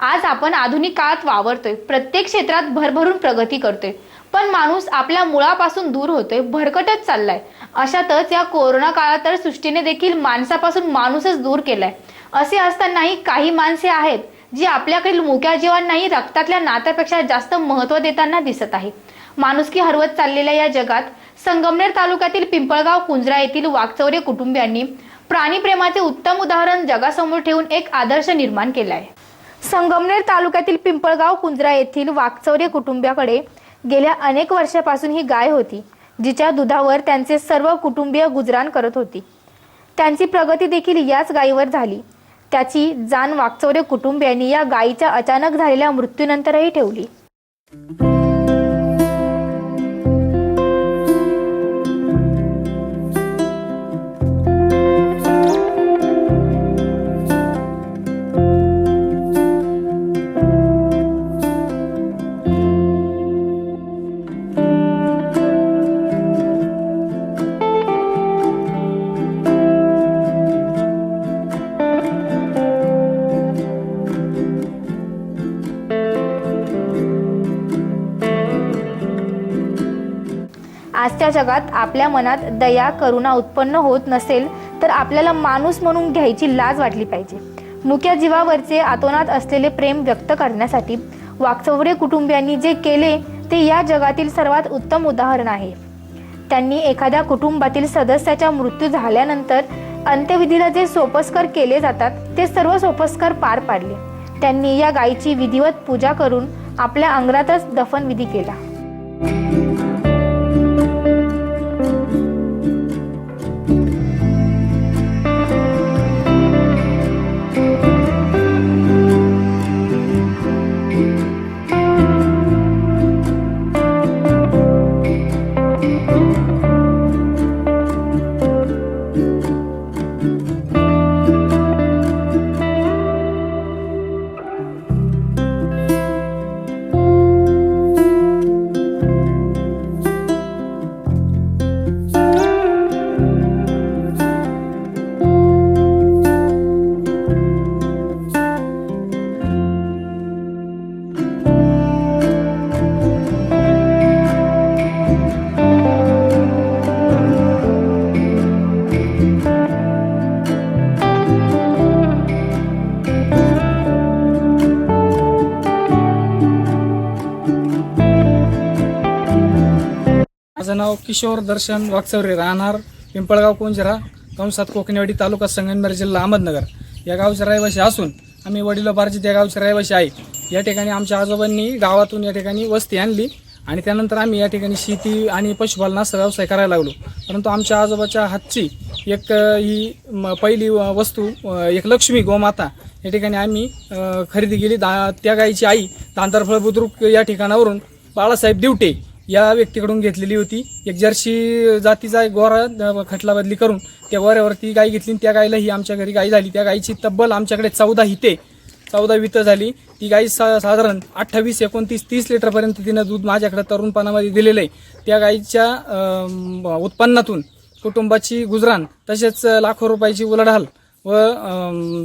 आज आपण आधुनिक काळात वावरतोय. प्रत्येक क्षेत्रात भरभरून प्रगती करतोय. पण माणूस आपल्या मुळापासून दूर होतोय भरकटच चाललाय. अशातच या कोरोना काळात तर सृष्टीने देखील माणसापासून माणूसच दूर केलाय. असे असतानाही काही माणसे आहेत जी आपल्याकडील मुक्या जीवांनाही रक्तातल्या नात्यापेक्षा जास्त महत्त्व देताना दिसत आहे. माणुसकी हरवत चाललेल्या या जगात संगमनेर तालुक्यातील पिंपळगाव कुंजरा येथील वाकचौरे कुटुंबियांनी प्राणीप्रेमाचे उत्तम उदाहरण जगासमोर ठेवून एक आदर्श निर्माण केला आहे संगमनेर तालुक्यातील पिंपळगाव कुंजरा येथील वाकचौरे कुटुंबियाकडे गेल्या अनेक वर्षापासून ही गाय होती जिच्या दुधावर त्यांचे सर्व कुटुंबीय गुजराण करत होती. त्यांची प्रगती देखील याच गायीवर झाली. त्याची जाण वाकचौरे कुटुंबियांनी या गायीच्या अचानक झालेल्या मृत्यूनंतरही ठेवली. आजच्या जगात आपल्या मनात दया करुणा उत्पन्न होत नसेल तर आपल्याला माणूस म्हणून घ्यायची लाज वाटली पाहिजे. मुक्या जीवावरचे आतोनात असलेले प्रेम व्यक्त करण्यासाठी वाकचौरे कुटुंबियांनी जे केले ते या जगातील सर्वात उत्तम उदाहरण आहे. त्यांनी एखाद्या कुटुंबातील सदस्याचा मृत्यू झाल्यानंतर अंत्यविधीला जे सोपस्कर केले जातात ते सर्व सोपस्कर पार पाडले. त्यांनी या गायीची विधिवत पूजा करून आपल्या अंगणातच दफनविधी केला. माझं नाव किशोर दर्शन वाकचौरे राहणार. पिंपळगाव कोंजरा कंसात कोकणेवाडी तालुका संगमनेर जिल्हा अहमदनगर. या गावचे रहिवासी असून आम्ही वडिलोपार्जित या गावचे रहिवासी आहे. या ठिकाणी आमच्या आजोबांनी गावातून या ठिकाणी वस्ती आणली आणि त्यानंतर आम्ही या ठिकाणी शेती आणि पशुपालनाचा व्यवसाय करायला लागलो. परंतु आमच्या आजोबाच्या हातची एक ही म, पहिली व- वस्तू एक लक्ष्मी गोमाता या ठिकाणी आम्ही खरेदी केली. दा त्या गाईची आई तांतरफळ बुद्रुक या ठिकाणावरून बाळासाहेब दिवटे या व्यक्तीकडून घेतलेली होती. एक जर्सी जातीचा एक गोरा खटला बदली करून त्या गोऱ्यावरती गाय घेतली आणि त्या गायला ही आमच्या घरी गाय झाली. त्या गायीची तब्बल आमच्याकडे चौदा हिते चौदा वित झाली. ती गाई सा साधारण अठ्ठावीस एकोणतीस तीस लिटरपर्यंत तिनं दूध माझ्याकडे तरुणपणामध्ये दिलेलं आहे त्या गाईच्या उत्पन्नातून कुटुंबाची गुजराण तसेच लाखो रुपयाची उलाढाल व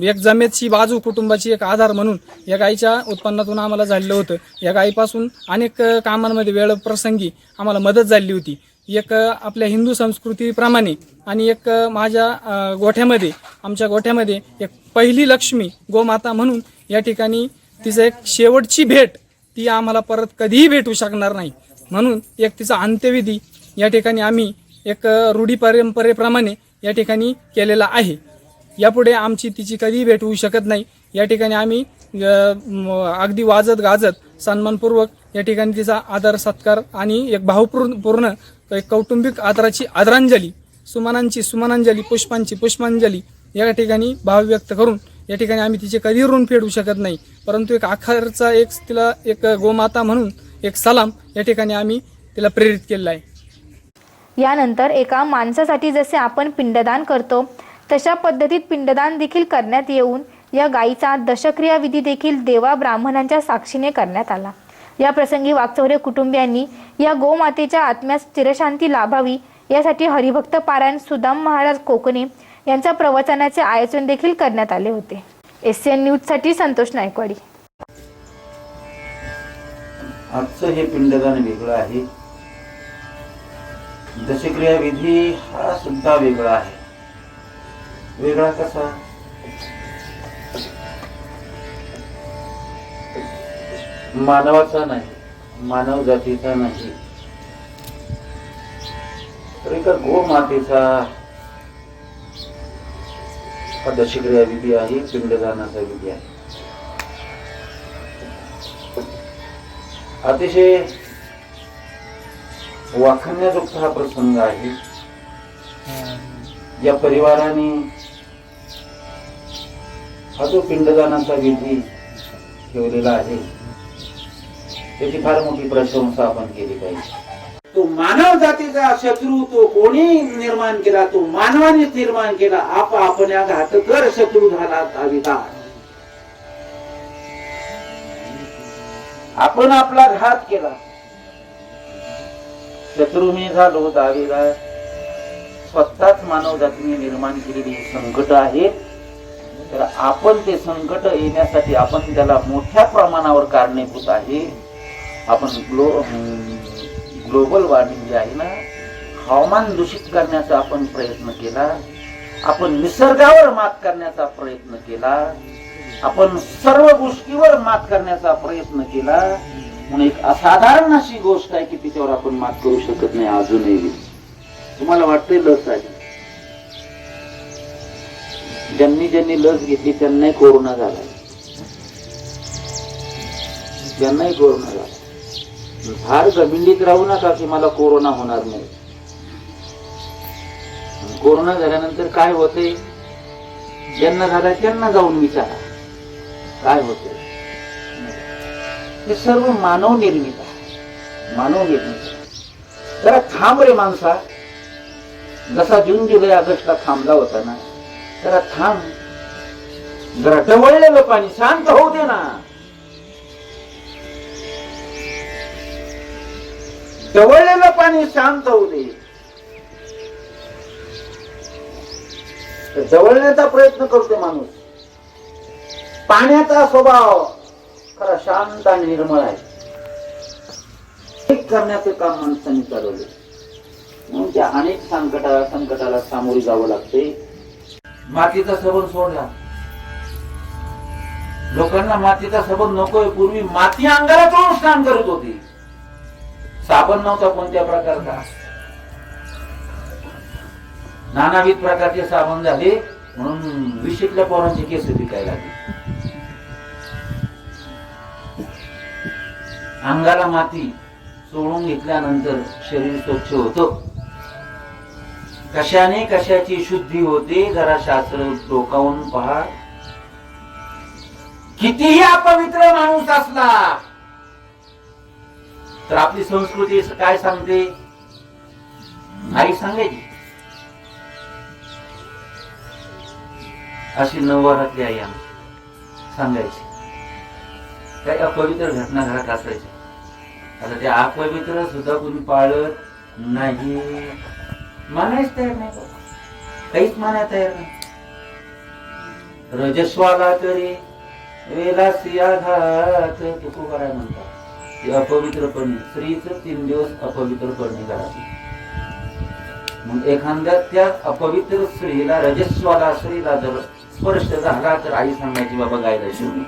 एक जमेची बाजू कुटुंबाची एक आधार म्हणून या गाईच्या उत्पन्नातून आम्हाला झालेलं होतं. या गाईपासून अनेक कामांमध्ये वेळ प्रसंगी आम्हाला मदत झाली होती. एक आपल्या हिंदू संस्कृतीप्रमाणे आणि एक माझ्या गोठ्यामध्ये आमच्या गोठ्यामध्ये एक पहिली लक्ष्मी गोमाता म्हणून या ठिकाणी तिचं एक शेवटची भेट ती आम्हाला परत कधीही भेटू शकणार नाही. म्हणून एक तिचा अंत्यविधी या ठिकाणी आम्ही एक रूढी परंपरेप्रमाणे या ठिकाणी केलेला आहे. यापुढे आमची तिची कधीही भेट होऊ शकत नाही. या ठिकाणी आम्ही अगदी वाजत गाजत सन्मानपूर्वक या ठिकाणी तिचा आदर सत्कार आणि एक भावपूर्ण पूर्ण एक कौटुंबिक आदराची आदरांजली सुमनांची सुमनांजली पुष्पांची पुष्पांजली या ठिकाणी भाव व्यक्त करून या ठिकाणी आम्ही तिचे कधी ऋण फेडू शकत नाही. परंतु एक आखरचा एक तिला एक गोमाता म्हणून एक सलाम या ठिकाणी आम्ही तिला प्रेरित केलेला आहे. यानंतर एका माणसासाठी जसे आपण पिंडदान करतो तशा पद्धतीत पिंडदान देखील करण्यात येऊन या गायीचा दशक्रिया विधी देखील देवा ब्राह्मणांच्या साक्षीने करण्यात आला. या प्रसंगी वाकचौरे कुटुंबियांनी या गोमातेच्या आत्म्यास चिरशांती लाभावी यासाठी हरिभक्त पारायण सुदाम महाराज कोकणे यांच्या प्रवचनाचे आयोजन देखील करण्यात आले होते. एस एन न्यूजसाठी संतोष नायकवाडी. आजचं हे पिंडदान वेगळं आहे. दशक्रिया विधी हा सुद्धा वेगळा आहे. वेगळा कसा? मानवाचा नाही मानव जातीचा नाही. तर एका गोमातेचा हा दशक्रिया विधी आहे पिंडदानाचा विधी आहे. अतिशय वाखाण्याजोगता हा प्रसंग आहे. या परिवाराने हा जो पिंडदानाचा विधी ठेवलेला आहे त्याची फार मोठी प्रशंसा आपण केली पाहिजे. तो मानव जातीचा शत्रू तो कोणी निर्माण केला? तो मानवाने निर्माण केला. आप आपण घात कर शत्रू झाला दाविदार आपण आपला घात केला. शत्रू मी झालो दाविदार स्वतःच मानव जातीने निर्माण केलेली संकट आहेत. तर आपण ते संकट येण्यासाठी आपण त्याला मोठ्या प्रमाणावर कारणीभूत आहे. आपण ग्लो ग्लोबल वॉर्मिंग जे आहे ना हवामान दूषित करण्याचा आपण प्रयत्न केला. आपण निसर्गावर मात करण्याचा प्रयत्न केला. आपण सर्व गोष्टीवर मात करण्याचा प्रयत्न केला. म्हणून एक असाधारण अशी गोष्ट आहे की तिच्यावर आपण मात करू शकत नाही अजूनही. तुम्हाला वाटते लस आहे. ज्यांनी ज्यांनी लस घेतली त्यांनाही कोरोना झाला. ज्यांनाही कोरोना झाला. फार गमिंडीत राहू नका की मला कोरोना होणार नाही. कोरोना झाल्यानंतर काय होते ज्यांना झालाय त्यांना जाऊन विचारा. काय होते हे सर्व मानव निर्मित आहे. मानव निर्मित जरा थांब रे माणसा. जसा जून जुलै ऑगस्टला थांबला होता ना जरा थांब. जरा डवळलेलं पाणी शांत होऊ दे ना. डवळलेलं पाणी शांत होऊ दे. तर प्रयत्न करतो माणूस. पाण्याचा स्वभाव खरा शांत आणि निर्मळ आहे. करण्याचे काम माणसाने चालवले. म्हणून त्या अनेक संकटा संकटाला सामोरे जावं लागते. मातीचा सबंध सोडला. लोकांना मातीचा सबंध नकोय. पूर्वी माती अंगाला चोळून स्नान करत होती. साबण नव्हता कोणत्या प्रकारचा. नानाविध प्रकारचे साबण झाले. म्हणून विषयीतल्या पोरांचे केस विकायला लागले. अंगाला माती सोडून घेतल्यानंतर शरीर स्वच्छ होतं. कशाने कशाची शुद्धी होते जरा शास्त्र डोकावून पहा. कितीही अपवित्र माणूस असला तर आपली संस्कृती काय सांगते? आई सांगायची. अशी नववारातली आई आम्ही सांगायची. काही अपवित्र घटना घरात असायची आता ते अपवित्र सुद्धा कोणी पाळत नाही. मानायच तयार नाही काहीच मानाय तयार नाही. रजस्वाला तरी वेलासी आघात तुकोबाराय म्हणतात. ते अपवित्रपणे स्त्रीच तीन दिवस अपवित्रपणे घरात. मग एखाद्या त्या अपवित्र स्त्रीला रजस्वाला स्त्रीला जर स्पर्श झाला तर आई सांगायची बाबा गायला शिवणे.